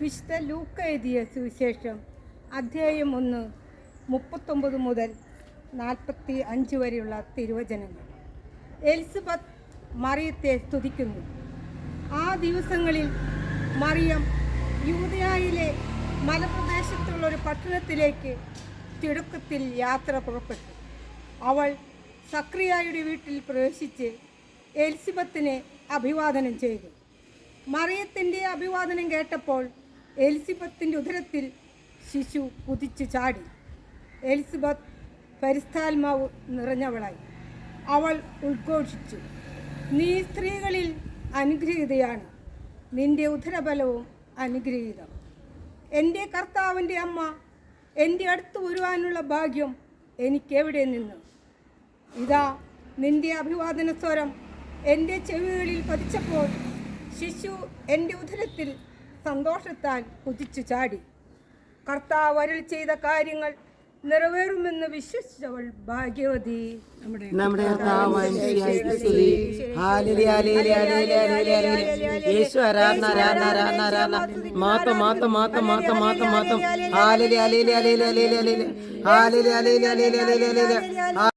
വിശുദ്ധ ലൂക്ക എഴുതിയ സുവിശേഷം അധ്യായം ഒന്ന് മുപ്പത്തൊമ്പത് മുതൽ നാൽപ്പത്തി അഞ്ച് വരെയുള്ള തിരുവചനങ്ങൾ. എലിസബത്ത് മറിയത്തെ സ്തുതിക്കുന്നു. ആ ദിവസങ്ങളിൽ മറിയം യൂതയായിലെ മലപ്രദേശത്തുള്ള ഒരു പട്ടണത്തിലേക്ക് തിടുക്കത്തിൽ യാത്ര പുറപ്പെട്ടു. അവൾ സക്രിയായുടെ വീട്ടിൽ പ്രവേശിച്ച് എലിസബത്തിനെ അഭിവാദനം ചെയ്തു. മറിയത്തിന്റെ അഭിവാദനം കേട്ടപ്പോൾ എലിസബത്തിന്റെ ഉദരത്തിൽ ശിശു കുതിച്ചു ചാടി. എലിസബത്ത് പരിസ്ഥാത്മാവ് നിറഞ്ഞവളായി. അവൾ ഉദ്ഘോഷിച്ചു. നീ സ്ത്രീകളിൽ അനുഗ്രഹീതയാണ്. നിന്റെ ഉദരബലവും അനുഗ്രഹീതം. എന്റെ കർത്താവിന്റെ അമ്മ എന്റെ അടുത്ത് വരുവാനുള്ള ഭാഗ്യം എനിക്കെവിടെ നിന്ന്? ഇതാ നിന്റെ അഭിവാദന സ്വരം എന്റെ ചെവികളിൽ പതിച്ചപ്പോൾ ശിശു എന്റെ ഉദരത്തിൽ സന്തോഷത്താൽ കുതിച്ചു ചാടി. കർത്താവ് അരുൾ ചെയ്ത കാര്യങ്ങൾ നിറവേറുമെന്ന് വിശ്വസിച്ചവൾ ഭാഗ്യവതി. നമ്മുടെ